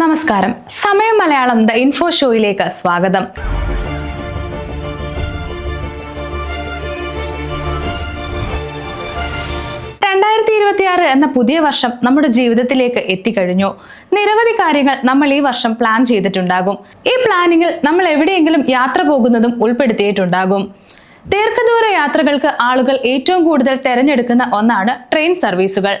നമസ്കാരം. സമയം Malayalam the info ഷോയിലേക്ക് സ്വാഗതം. രണ്ടായിരത്തി ഇരുപത്തിയാറ് എന്ന പുതിയ വർഷം നമ്മുടെ ജീവിതത്തിലേക്ക് എത്തിക്കഴിഞ്ഞു. നിരവധി കാര്യങ്ങൾ നമ്മൾ ഈ വർഷം പ്ലാൻ ചെയ്തിട്ടുണ്ടാകും. ഈ പ്ലാനിങ്ങിൽ നമ്മൾ എവിടെയെങ്കിലും യാത്ര പോകുന്നതും ഉൾപ്പെടുത്തിയിട്ടുണ്ടാകും. ദീർഘദൂര യാത്രകൾക്ക് ആളുകൾ ഏറ്റവും കൂടുതൽ തിരഞ്ഞെടുക്കുന്ന ഒന്നാണ് ട്രെയിൻ സർവീസുകൾ.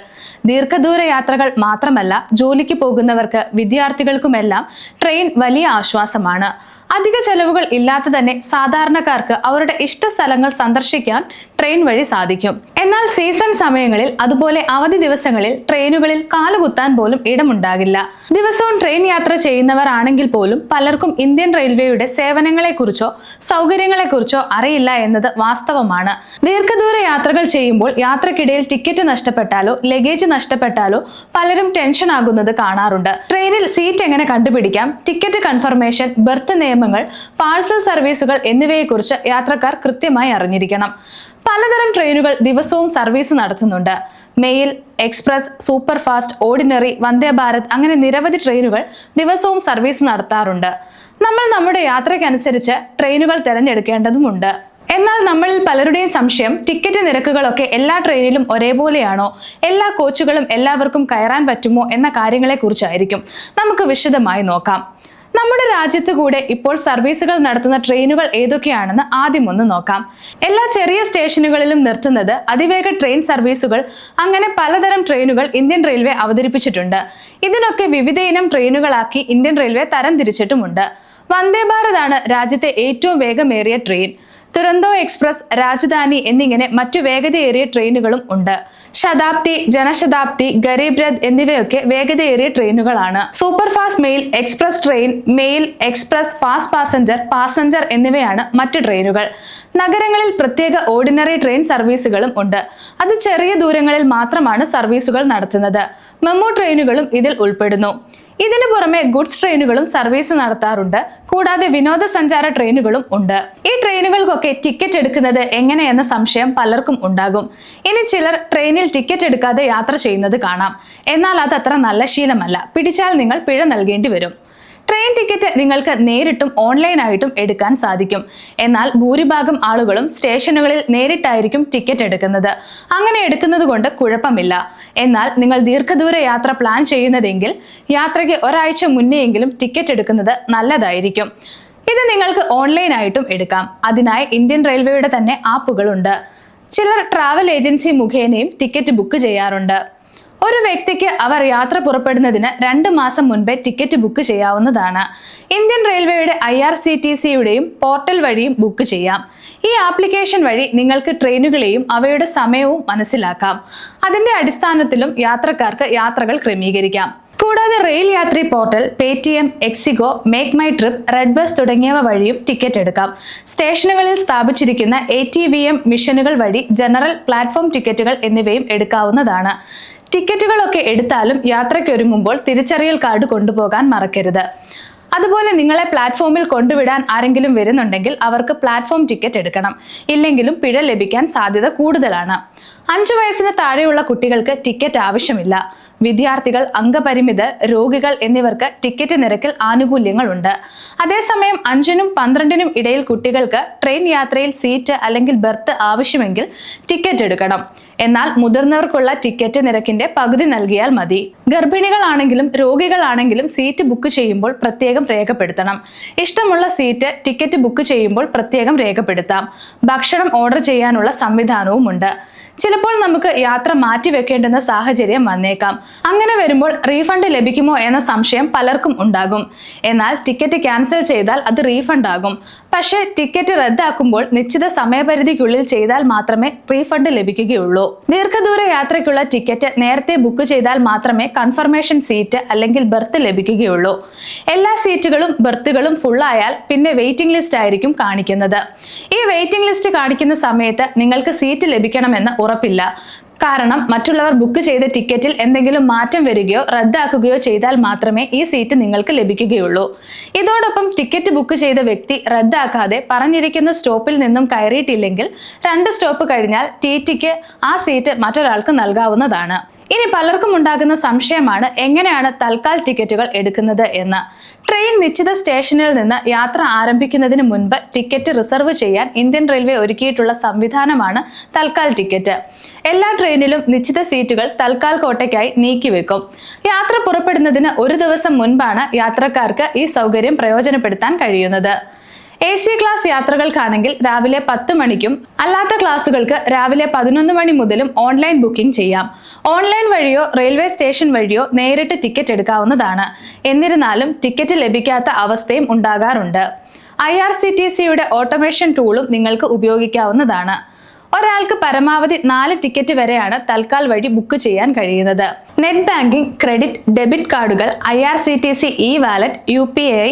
ദീർഘദൂര യാത്രകൾ മാത്രമല്ല ജോലിക്ക് പോകുന്നവർക്ക് വിദ്യാർത്ഥികൾക്കുമെല്ലാം ട്രെയിൻ വലിയ ആശ്വാസമാണ്. അധിക ചെലവുകൾ ഇല്ലാതെ തന്നെ സാധാരണക്കാർക്ക് അവരുടെ ഇഷ്ട സ്ഥലങ്ങൾ സന്ദർശിക്കാൻ ട്രെയിൻ വഴി സാധിക്കും. എന്നാൽ സീസൺ സമയങ്ങളിൽ അതുപോലെ അവധി ദിവസങ്ങളിൽ ട്രെയിനുകളിൽ കാലുകുത്താൻ പോലും ഇടമുണ്ടാകില്ല. ദിവസവും ട്രെയിൻ യാത്ര ചെയ്യുന്നവർ ആണെങ്കിൽ പോലും പലർക്കും ഇന്ത്യൻ റെയിൽവേയുടെ സേവനങ്ങളെക്കുറിച്ചോ സൗകര്യങ്ങളെക്കുറിച്ചോ അറിയില്ല എന്നത് വാസ്തവമാണ്. ദീർഘദൂര യാത്രകൾ ചെയ്യുമ്പോൾ യാത്രക്കിടയിൽ ടിക്കറ്റ് നഷ്ടപ്പെട്ടാലോ ലഗേജ് നഷ്ടപ്പെട്ടാലോ പലരും ടെൻഷൻ ആകുന്നത് കാണാറുണ്ട്. ട്രെയിനിൽ സീറ്റ് എങ്ങനെ കണ്ടുപിടിക്കാം? ടിക്കറ്റ് കൺഫർമേഷൻ ബെർത്ത് നിയമങ്ങൾ പാഴ്സൽ സർവീസുകൾ എന്നിവയെക്കുറിച്ച് യാത്രക്കാർ കൃത്യമായി അറിഞ്ഞിരിക്കണം. പലതരം ട്രെയിനുകൾ ദിവസവും സർവീസ് നടത്തുന്നുണ്ട്. Mail express super fast ordinary Vande Bharat അങ്ങനെ നിരവധി ട്രെയിനുകൾ ദിവസവും സർവീസ് നടത്താറുണ്ട്. നമ്മൾ നമ്മുടെ യാത്രയ്ക്കനുസരിച്ച് ട്രെയിനുകൾ തിരഞ്ഞെടുക്കേണ്ടതുമുണ്ട്. എന്നാൽ നമ്മളിൽ പലരുടെയും സംശയം ടിക്കറ്റ് നിരക്കുകളൊക്കെ എല്ലാ ട്രെയിനിലും ഒരേപോലെയാണോ? എല്ലാ കോച്ചുകളും എല്ലാവർക്കും കയറാൻ പറ്റുമോ എന്ന കാര്യങ്ങളെക്കുറിച്ചായിരിക്കും. നമുക്ക് വിശദമായി നോക്കാം. നമ്മുടെ രാജ്യത്ത് കൂടെ ഇപ്പോൾ സർവീസുകൾ നടത്തുന്ന ട്രെയിനുകൾ ഏതൊക്കെയാണെന്ന് ആദ്യം ഒന്ന് നോക്കാം. എല്ലാ ചെറിയ സ്റ്റേഷനുകളിലും നിർത്തുന്നത് അതിവേഗ ട്രെയിൻ സർവീസുകൾ അങ്ങനെ പലതരം ട്രെയിനുകൾ ഇന്ത്യൻ റെയിൽവേ അവതരിപ്പിച്ചിട്ടുണ്ട്. ഇതിനൊക്കെ വിവിധ ഇനം ട്രെയിനുകളാക്കി ഇന്ത്യൻ റെയിൽവേ തരംതിരിച്ചിട്ടുമുണ്ട് വന്ദേ ഭാരത് ആണ് രാജ്യത്തെ ഏറ്റവും വേഗമേറിയ ട്രെയിൻ. തുരന്തോ എക്സ്പ്രസ് രാജധാനി എന്നിങ്ങനെ മറ്റു വേഗതയേറിയ ട്രെയിനുകളും ഉണ്ട്. ശതാബ്ദി ജനശതാബ്ദി ഗരീബ് രഥ് എന്നിവയൊക്കെ വേഗതയേറിയ ട്രെയിനുകളാണ്. Super fast mail express train mail express fast passenger passenger എന്നിവയാണ് മറ്റു ട്രെയിനുകൾ. നഗരങ്ങളിൽ പ്രത്യേക ഓർഡിനറി ട്രെയിൻ സർവീസുകളും ഉണ്ട്. അത് ചെറിയ ദൂരങ്ങളിൽ മാത്രമാണ് സർവീസുകൾ നടത്തുന്നത്. മെമു ട്രെയിനുകളും ഇതിൽ ഉൾപ്പെടുന്നു. ഇതിനു പുറമെ ഗുഡ്സ് ട്രെയിനുകളും സർവീസ് നടത്താറുണ്ട്. കൂടാതെ വിനോദസഞ്ചാര ട്രെയിനുകളും ഉണ്ട്. ഈ ട്രെയിനുകൾക്കൊക്കെ ടിക്കറ്റ് എടുക്കുന്നത് എങ്ങനെയെന്ന സംശയം പലർക്കും ഉണ്ടാകും. ഇനി ചിലർ ട്രെയിനിൽ ടിക്കറ്റ് എടുക്കാതെ യാത്ര ചെയ്യുന്നത് കാണാം. എന്നാൽ അത് അത്ര നല്ല ശീലമല്ല. പിടിച്ചാൽ നിങ്ങൾ പിഴ നൽകേണ്ടി വരും. ട്രെയിൻ ടിക്കറ്റ് നിങ്ങൾക്ക് നേരിട്ടും ഓൺലൈനായിട്ടും എടുക്കാൻ സാധിക്കും. എന്നാൽ ഭൂരിഭാഗം ആളുകളും സ്റ്റേഷനുകളിൽ നേരിട്ടായിരിക്കും ടിക്കറ്റ് എടുക്കുന്നത്. അങ്ങനെ എടുക്കുന്നത് കൊണ്ട് കുഴപ്പമില്ല. എന്നാൽ നിങ്ങൾ ദീർഘദൂര യാത്ര പ്ലാൻ ചെയ്യുന്നതെങ്കിൽ യാത്രയ്ക്ക് ഒരാഴ്ച മുന്നെയെങ്കിലും ടിക്കറ്റ് എടുക്കുന്നത് നല്ലതായിരിക്കും. ഇത് നിങ്ങൾക്ക് ഓൺലൈനായിട്ടും എടുക്കാം. അതിനായി ഇന്ത്യൻ റെയിൽവേയുടെ തന്നെ ആപ്പുകളുണ്ട്. ചിലർ ട്രാവൽ ഏജൻസി മുഖേനയും ടിക്കറ്റ് ബുക്ക് ചെയ്യാറുണ്ട്. ഒരു വ്യക്തിക്ക് അവർ യാത്ര പുറപ്പെടുന്നതിന് രണ്ട് മാസം മുൻപേ ടിക്കറ്റ് ബുക്ക് ചെയ്യാവുന്നതാണ്. ഇന്ത്യൻ റെയിൽവേയുടെ ഐ ആർ സി ടി സിയുടെയും പോർട്ടൽ വഴിയും ബുക്ക് ചെയ്യാം. ഈ ആപ്ലിക്കേഷൻ വഴി നിങ്ങൾക്ക് ട്രെയിനുകളെയും അവയുടെ സമയവും മനസ്സിലാക്കാം. അതിന്റെ അടിസ്ഥാനത്തിലും യാത്രക്കാർക്ക് യാത്രകൾ ക്രമീകരിക്കാം. കൂടാതെ rail Yatri portal Paytm ixigo make my trip red bus തുടങ്ങിയവ വഴിയും ടിക്കറ്റ് എടുക്കാം. സ്റ്റേഷനുകളിൽ സ്ഥാപിച്ചിരിക്കുന്ന എ ടി വി എം മിഷനുകൾ വഴി ജനറൽ പ്ലാറ്റ്ഫോം ടിക്കറ്റുകൾ എന്നിവയും എടുക്കാവുന്നതാണ്. ടിക്കറ്റുകളൊക്കെ എടുത്താലും യാത്രയ്ക്കൊരുങ്ങുമ്പോൾ തിരിച്ചറിയൽ കാർഡ് കൊണ്ടുപോകാൻ മറക്കരുത്. അതുപോലെ നിങ്ങളെ പ്ലാറ്റ്ഫോമിൽ കൊണ്ടുവിടാൻ ആരെങ്കിലും വരുന്നുണ്ടെങ്കിൽ അവർക്ക് പ്ലാറ്റ്ഫോം ടിക്കറ്റ് എടുക്കണം. ഇല്ലെങ്കിലും പിഴ ലഭിക്കാൻ സാധ്യത കൂടുതലാണ്. അഞ്ചു വയസ്സിന് താഴെയുള്ള കുട്ടികൾക്ക് ടിക്കറ്റ് ആവശ്യമില്ല. വിദ്യാർത്ഥികൾ അംഗപരിമിതർ രോഗികൾ എന്നിവർക്ക് ടിക്കറ്റ് നിരക്കിൽ ആനുകൂല്യങ്ങളുണ്ട്. അതേസമയം അഞ്ചിനും പന്ത്രണ്ടിനും ഇടയിൽ കുട്ടികൾക്ക് ട്രെയിൻ യാത്രയിൽ സീറ്റ് അല്ലെങ്കിൽ ബെർത്ത് ആവശ്യമെങ്കിൽ ടിക്കറ്റ് എടുക്കണം. എന്നാൽ മുതിർന്നവർക്കുള്ള ടിക്കറ്റ് നിരക്കിന്റെ പകുതി നൽകിയാൽ മതി. ഗർഭിണികളാണെങ്കിലും രോഗികളാണെങ്കിലും സീറ്റ് ബുക്ക് ചെയ്യുമ്പോൾ പ്രത്യേകം രേഖപ്പെടുത്തണം. ഇഷ്ടമുള്ള സീറ്റ് ടിക്കറ്റ് ബുക്ക് ചെയ്യുമ്പോൾ പ്രത്യേകം രേഖപ്പെടുത്താം. ഭക്ഷണം ഓർഡർ ചെയ്യാനുള്ള സംവിധാനവുമുണ്ട്. ചിലപ്പോൾ നമുക്ക് യാത്ര മാറ്റി വെക്കേണ്ടുന്ന സാഹചര്യം വന്നേക്കാം. അങ്ങനെ വരുമ്പോൾ റീഫണ്ട് ലഭിക്കുമോ എന്ന സംശയം പലർക്കും ഉണ്ടാകും. എന്നാൽ ടിക്കറ്റ് ക്യാൻസൽ ചെയ്താൽ അത് റീഫണ്ട് ആകും. പക്ഷേ ടിക്കറ്റ് റദ്ദാക്കുമ്പോൾ നിശ്ചിത സമയപരിധിക്കുള്ളിൽ ചെയ്താൽ മാത്രമേ റീഫണ്ട് ലഭിക്കുകയുള്ളൂ. ദീർഘദൂര യാത്രയ്ക്കുള്ള ടിക്കറ്റ് നേരത്തെ ബുക്ക് ചെയ്താൽ മാത്രമേ കൺഫർമേഷൻ സീറ്റ് അല്ലെങ്കിൽ ബെർത്ത് ലഭിക്കുകയുള്ളൂ. എല്ലാ സീറ്റുകളും ബെർത്തുകളും ഫുള്ളായാൽ പിന്നെ വെയിറ്റിംഗ് ലിസ്റ്റ് ആയിരിക്കും കാണിക്കുന്നത്. ഈ വെയിറ്റിംഗ് ലിസ്റ്റ് കാണിക്കുന്ന സമയത്ത് നിങ്ങൾക്ക് സീറ്റ് ലഭിക്കണമെന്ന് ഉറപ്പില്ല. കാരണം മറ്റുള്ളവർ ബുക്ക് ചെയ്ത ടിക്കറ്റിൽ എന്തെങ്കിലും മാറ്റം വരികയോ റദ്ദാക്കുകയോ ചെയ്താൽ മാത്രമേ ഈ സീറ്റ് നിങ്ങൾക്ക് ലഭിക്കുകയുള്ളൂ. ഇതോടൊപ്പം ടിക്കറ്റ് ബുക്ക് ചെയ്ത വ്യക്തി റദ്ദാക്കാതെ പറഞ്ഞിരിക്കുന്ന സ്റ്റോപ്പിൽ നിന്നും കയറിയിട്ടില്ലെങ്കിൽ രണ്ട് സ്റ്റോപ്പ് കഴിഞ്ഞാൽ ടി ടിക്ക് ആ സീറ്റ് മറ്റൊരാൾക്ക് നൽകാവുന്നതാണ്. ഇനി പലർക്കും ഉണ്ടാകുന്ന സംശയമാണ് എങ്ങനെയാണ് തൽക്കാൽ ടിക്കറ്റുകൾ എടുക്കുന്നത് എന്ന്. ട്രെയിൻ നിശ്ചിത സ്റ്റേഷനിൽ നിന്ന് യാത്ര ആരംഭിക്കുന്നതിന് മുൻപ് ടിക്കറ്റ് റിസർവ് ചെയ്യാൻ ഇന്ത്യൻ റെയിൽവേ ഒരുക്കിയിട്ടുള്ള സംവിധാനമാണ് തൽക്കാൽ ടിക്കറ്റ്. എല്ലാ ട്രെയിനിലും നിശ്ചിത സീറ്റുകൾ തൽക്കാൽ കോട്ടയ്ക്കായി നീക്കിവെക്കും യാത്ര പുറപ്പെടുന്നതിന് ഒരു ദിവസം മുൻപാണ് യാത്രക്കാർക്ക് ഈ സൗകര്യം പ്രയോജനപ്പെടുത്താൻ കഴിയുന്നത്. എ സി ക്ലാസ് യാത്രകൾക്കാണെങ്കിൽ രാവിലെ പത്ത് മണിക്കും അല്ലാത്ത ക്ലാസുകൾക്ക് രാവിലെ പതിനൊന്ന് മണി മുതലും ഓൺലൈൻ ബുക്കിംഗ് ചെയ്യാം. ഓൺലൈൻ വഴിയോ റെയിൽവേ സ്റ്റേഷൻ വഴിയോ നേരിട്ട് ടിക്കറ്റ് എടുക്കാവുന്നതാണ്. എന്നിരുന്നാലും ടിക്കറ്റ് ലഭിക്കാത്ത അവസ്ഥയും ഉണ്ടാകാറുണ്ട്. ഐ ആർ സി ടി സിയുടെ ഓട്ടോമേഷൻ ടൂളും നിങ്ങൾക്ക് ഉപയോഗിക്കാവുന്നതാണ്. ഒരാൾക്ക് പരമാവധി നാല് ടിക്കറ്റ് വരെയാണ് തൽക്കാൽ വഴി ബുക്ക് ചെയ്യാൻ കഴിയുന്നത്. നെറ്റ് ബാങ്കിംഗ് ക്രെഡിറ്റ് ഡെബിറ്റ് കാർഡുകൾ I R C T C e wallet U P I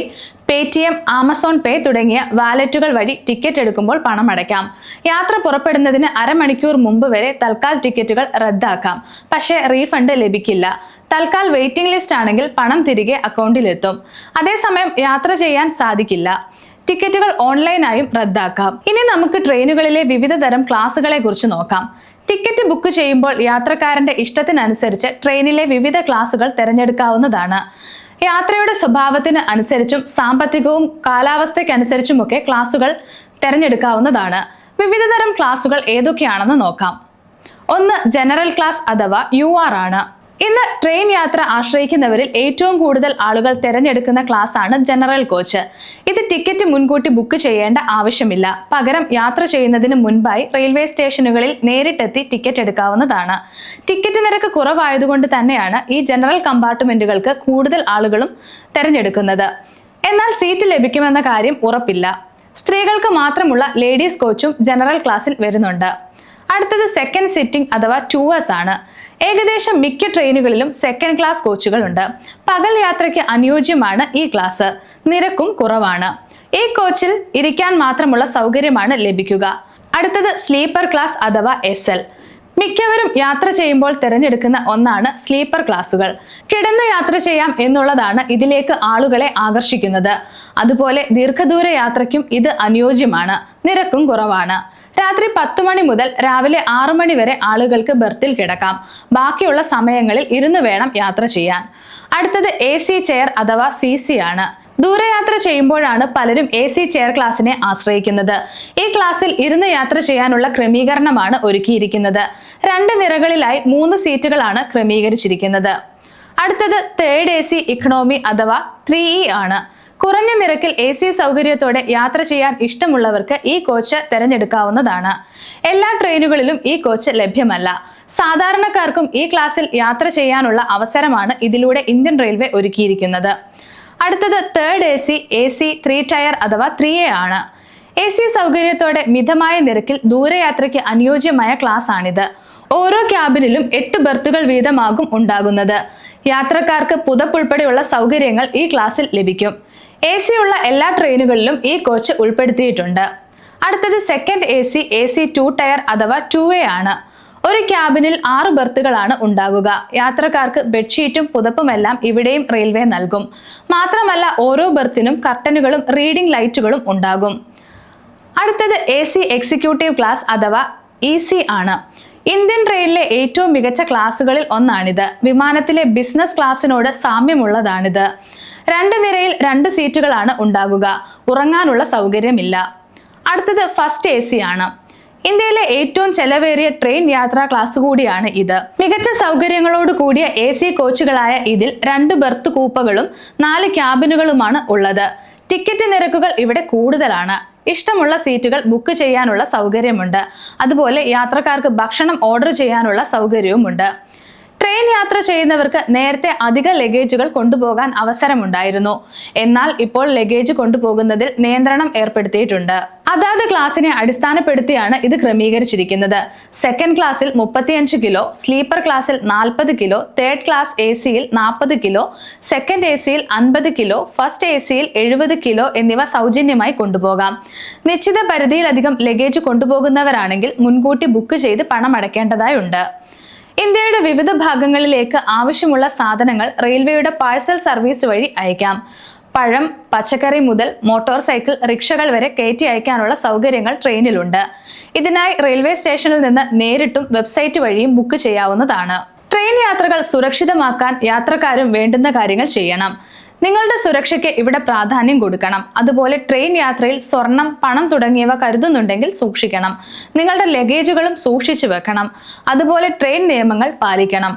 Paytm Amazon pay തുടങ്ങിയ വാലറ്റുകൾ വഴി ടിക്കറ്റ് എടുക്കുമ്പോൾ പണം അടയ്ക്കാം. യാത്ര പുറപ്പെടുന്നതിന് അരമണിക്കൂർ മുമ്പ് വരെ തൽക്കാൽ ടിക്കറ്റുകൾ റദ്ദാക്കാം. പക്ഷേ റീഫണ്ട് ലഭിക്കില്ല. തൽക്കാൽ വെയിറ്റിംഗ് ലിസ്റ്റ് ആണെങ്കിൽ പണം തിരികെ അക്കൗണ്ടിലെത്തും. അതേസമയം യാത്ര ചെയ്യാൻ സാധിക്കില്ല. ടിക്കറ്റുകൾ ഓൺലൈനായും റദ്ദാക്കാം. ഇനി നമുക്ക് ട്രെയിനുകളിലെ വിവിധ തരം ക്ലാസുകളെ കുറിച്ച് നോക്കാം. ടിക്കറ്റ് ബുക്ക് ചെയ്യുമ്പോൾ യാത്രക്കാരന്റെ ഇഷ്ടത്തിനനുസരിച്ച് ട്രെയിനിലെ വിവിധ ക്ലാസുകൾ തിരഞ്ഞെടുക്കാവുന്നതാണ്. യാത്രയുടെ സ്വഭാവത്തിന് അനുസരിച്ചും സാമ്പത്തികവും കാലാവസ്ഥയ്ക്കനുസരിച്ചുമൊക്കെ ക്ലാസുകൾ തിരഞ്ഞെടുക്കാവുന്നതാണ്. വിവിധതരം ക്ലാസുകൾ ഏതൊക്കെയാണെന്ന് നോക്കാം. ഒന്ന് ജനറൽ ക്ലാസ് അഥവാ യു ആണ്. ഇന്ന് ട്രെയിൻ യാത്ര ആശ്രയിക്കുന്നവരിൽ ഏറ്റവും കൂടുതൽ ആളുകൾ തിരഞ്ഞെടുക്കുന്ന ക്ലാസ് ആണ് ജനറൽ കോച്ച് ഇത് ടിക്കറ്റ് മുൻകൂട്ടി ബുക്ക് ചെയ്യേണ്ട ആവശ്യമില്ല. പകരം യാത്ര ചെയ്യുന്നതിന് മുൻപായി റെയിൽവേ സ്റ്റേഷനുകളിൽ നേരിട്ടെത്തി ടിക്കറ്റ് എടുക്കാവുന്നതാണ്. ടിക്കറ്റ് നിരക്ക് കുറവായതുകൊണ്ട് തന്നെയാണ് ഈ ജനറൽ കമ്പാർട്ട്മെന്റുകൾക്ക് കൂടുതൽ ആളുകളും തിരഞ്ഞെടുക്കുന്നത്. എന്നാൽ സീറ്റ് ലഭിക്കുമെന്ന കാര്യം ഉറപ്പില്ല. സ്ത്രീകൾക്ക് മാത്രമുള്ള ലേഡീസ് കോച്ചും ജനറൽ ക്ലാസ്സിൽ വരുന്നുണ്ട്. അടുത്തത് സെക്കൻഡ് സിറ്റിംഗ് അഥവാ ടൂവേഴ്സ് ആണ്. ഏകദേശം മിക്ക ട്രെയിനുകളിലും സെക്കൻഡ് ക്ലാസ് കോച്ചുകളുണ്ട്. പകൽ യാത്രയ്ക്ക് അനുയോജ്യമാണ് ഈ ക്ലാസ് നിരക്കും കുറവാണ്. ഈ കോച്ചിൽ ഇരിക്കാൻ മാത്രമുള്ള സൗകര്യമാണ് ലഭിക്കുക. അടുത്തത് സ്ലീപ്പർ ക്ലാസ് അഥവാ എസ് എൽ മിക്കവരും യാത്ര ചെയ്യുമ്പോൾ തിരഞ്ഞെടുക്കുന്ന ഒന്നാണ് സ്ലീപ്പർ ക്ലാസുകൾ കിടന്ന് യാത്ര ചെയ്യാം എന്നുള്ളതാണ് ഇതിലേക്ക് ആളുകളെ ആകർഷിക്കുന്നത്. അതുപോലെ ദീർഘദൂര യാത്രയ്ക്കും ഇത് അനുയോജ്യമാണ്. നിരക്കും കുറവാണ്. രാത്രി പത്ത് മണി മുതൽ രാവിലെ ആറു മണി വരെ ആളുകൾക്ക് ബർത്തിൽ കിടക്കാം. ബാക്കിയുള്ള സമയങ്ങളിൽ ഇരുന്ന് വേണം യാത്ര ചെയ്യാൻ. അടുത്തത് എ സി ചെയർ അഥവാ സി സി ആണ്. ദൂരയാത്ര ചെയ്യുമ്പോഴാണ് പലരും എ സി ചെയർ ക്ലാസ്സിനെ ആശ്രയിക്കുന്നത്. ഈ ക്ലാസ്സിൽ ഇരുന്ന് യാത്ര ചെയ്യാനുള്ള ക്രമീകരണമാണ് ഒരുക്കിയിരിക്കുന്നത്. രണ്ട് നിരകളിലായി മൂന്ന് സീറ്റുകളാണ് ക്രമീകരിച്ചിരിക്കുന്നത്. അടുത്തത് തേർഡ് എ സി ഇക്കണോമി അഥവാ ത്രീ ഇ ആണ്. കുറഞ്ഞ നിരക്കിൽ എ സി സൗകര്യത്തോടെ യാത്ര ചെയ്യാൻ ഇഷ്ടമുള്ളവർക്ക് ഈ കോച്ച് തിരഞ്ഞെടുക്കാവുന്നതാണ്. എല്ലാ ട്രെയിനുകളിലും ഈ കോച്ച് ലഭ്യമല്ല. സാധാരണക്കാർക്കും ഈ ക്ലാസ്സിൽ യാത്ര ചെയ്യാനുള്ള അവസരമാണ് ഇതിലൂടെ ഇന്ത്യൻ റെയിൽവേ ഒരുക്കിയിരിക്കുന്നത്. അടുത്തത് third A C A C three tier അഥവാ ത്രീ എ ആണ്. എ സി സൗകര്യത്തോടെ മിതമായ നിരക്കിൽ ദൂരയാത്രയ്ക്ക് അനുയോജ്യമായ ക്ലാസ് ആണിത് ഓരോ ക്യാബിനിലും എട്ട് ബർത്തുകൾ വീതമാകും ഉണ്ടാകുന്നത്. യാത്രക്കാർക്ക് പുതപ്പുൾപ്പെടെയുള്ള സൗകര്യങ്ങൾ ഈ ക്ലാസ്സിൽ ലഭിക്കും. എ സി ഉള്ള എല്ലാ ട്രെയിനുകളിലും ഈ കോച്ച് ഉൾപ്പെടുത്തിയിട്ടുണ്ട്. അടുത്തത് second A C A C two tier അഥവാ ടു എ ആണ്. ഒരു ക്യാബിനിൽ ആറ് ബർത്തുകളാണ് ഉണ്ടാകുക യാത്രക്കാർക്ക് ബെഡ്ഷീറ്റും പുതപ്പുമെല്ലാം ഇവിടെയും റെയിൽവേ നൽകും. മാത്രമല്ല ഓരോ ബർത്തിനും കർട്ടനുകളും റീഡിംഗ് ലൈറ്റുകളും ഉണ്ടാകും. അടുത്തത് എ സി എക്സിക്യൂട്ടീവ് ക്ലാസ് അഥവാ ഇ സി ആണ്. ഇന്ത്യൻ റെയിലിലെ ഏറ്റവും മികച്ച ക്ലാസുകളിൽ ഒന്നാണിത്. വിമാനത്തിലെ ബിസിനസ് ക്ലാസ്സിനോട് സാമ്യമുള്ളതാണിത്. രണ്ട് നിരയിൽ രണ്ട് സീറ്റുകളാണ് ഉണ്ടാകുക. ഉറങ്ങാനുള്ള സൗകര്യമില്ല. അടുത്തത് ഫസ്റ്റ് എ സി ആണ്. ഇന്ത്യയിലെ ഏറ്റവും ചെലവേറിയ ട്രെയിൻ യാത്രാ ക്ലാസ് കൂടിയാണ് ഇത്. മികച്ച സൗകര്യങ്ങളോട് കൂടിയ എ സി കോച്ചുകളായ ഇതിൽ രണ്ട് ബെർത്ത് കൂപ്പകളും നാല് ക്യാബിനുകളുമാണ് ഉള്ളത്. ടിക്കറ്റ് നിരക്കുകൾ ഇവിടെ കൂടുതലാണ്. ഇഷ്ടമുള്ള സീറ്റുകൾ ബുക്ക് ചെയ്യാനുള്ള സൗകര്യമുണ്ട്. അതുപോലെ യാത്രക്കാർക്ക് ഭക്ഷണം ഓർഡർ ചെയ്യാനുള്ള സൗകര്യവുമുണ്ട്. ട്രെയിൻ യാത്ര ചെയ്യുന്നവർക്ക് നേരത്തെ അധിക ലഗേജുകൾ കൊണ്ടുപോകാൻ അവസരമുണ്ടായിരുന്നു. എന്നാൽ ഇപ്പോൾ ലഗേജ് കൊണ്ടുപോകുന്നതിൽ നിയന്ത്രണം ഏർപ്പെടുത്തിയിട്ടുണ്ട്. അതാത് ക്ലാസിനെ അടിസ്ഥാനപ്പെടുത്തിയാണ് ഇത് ക്രമീകരിച്ചിരിക്കുന്നത്. സെക്കൻഡ് ക്ലാസ്സിൽ മുപ്പത്തിയഞ്ച് കിലോ സ്ലീപ്പർ ക്ലാസ്സിൽ നാൽപ്പത് കിലോ തേർഡ് ക്ലാസ് എ സിയിൽ നാൽപ്പത് കിലോ സെക്കൻഡ് എ സിയിൽ അൻപത് കിലോ ഫസ്റ്റ് എ സിയിൽ എഴുപത് കിലോ എന്നിവ സൗജന്യമായി കൊണ്ടുപോകാം. നിശ്ചിത പരിധിയിലധികം ലഗേജ് കൊണ്ടുപോകുന്നവരാണെങ്കിൽ മുൻകൂട്ടി ബുക്ക് ചെയ്ത് പണം അടയ്ക്കേണ്ടതായുണ്ട് ഇന്ത്യയുടെ വിവിധ ഭാഗങ്ങളിലേക്ക് ആവശ്യമുള്ള സാധനങ്ങൾ റെയിൽവേയുടെ പാഴ്സൽ സർവീസ് വഴി അയക്കാം. പഴം പച്ചക്കറി മുതൽ മോട്ടോർ സൈക്കിൾ റിക്ഷകൾ വരെ കയറ്റി അയക്കാനുള്ള സൗകര്യങ്ങൾ ട്രെയിനിലുണ്ട്. ഇതിനായി റെയിൽവേ സ്റ്റേഷനിൽ നിന്ന് നേരിട്ടും വെബ്സൈറ്റ് വഴിയും ബുക്ക് ചെയ്യാവുന്നതാണ്. ട്രെയിൻ യാത്രകൾ സുരക്ഷിതമാക്കാൻ യാത്രക്കാരും വേണ്ടുന്ന കാര്യങ്ങൾ ചെയ്യണം. നിങ്ങളുടെ സുരക്ഷയ്ക്ക് ഇവിടെ പ്രാധാന്യം കൊടുക്കണം. അതുപോലെ ട്രെയിൻ യാത്രയിൽ സ്വർണം പണം തുടങ്ങിയവ കരുതുന്നുണ്ടെങ്കിൽ സൂക്ഷിക്കണം. നിങ്ങളുടെ ലഗേജുകളും സൂക്ഷിച്ചു വെക്കണം. അതുപോലെ ട്രെയിൻ നിയമങ്ങൾ പാലിക്കണം.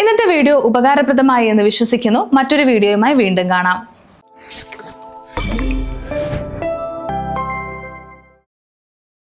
ഇന്നത്തെ വീഡിയോ ഉപകാരപ്രദമായി എന്ന് വിശ്വസിക്കുന്നു. മറ്റൊരു വീഡിയോയുമായി വീണ്ടും കാണാം.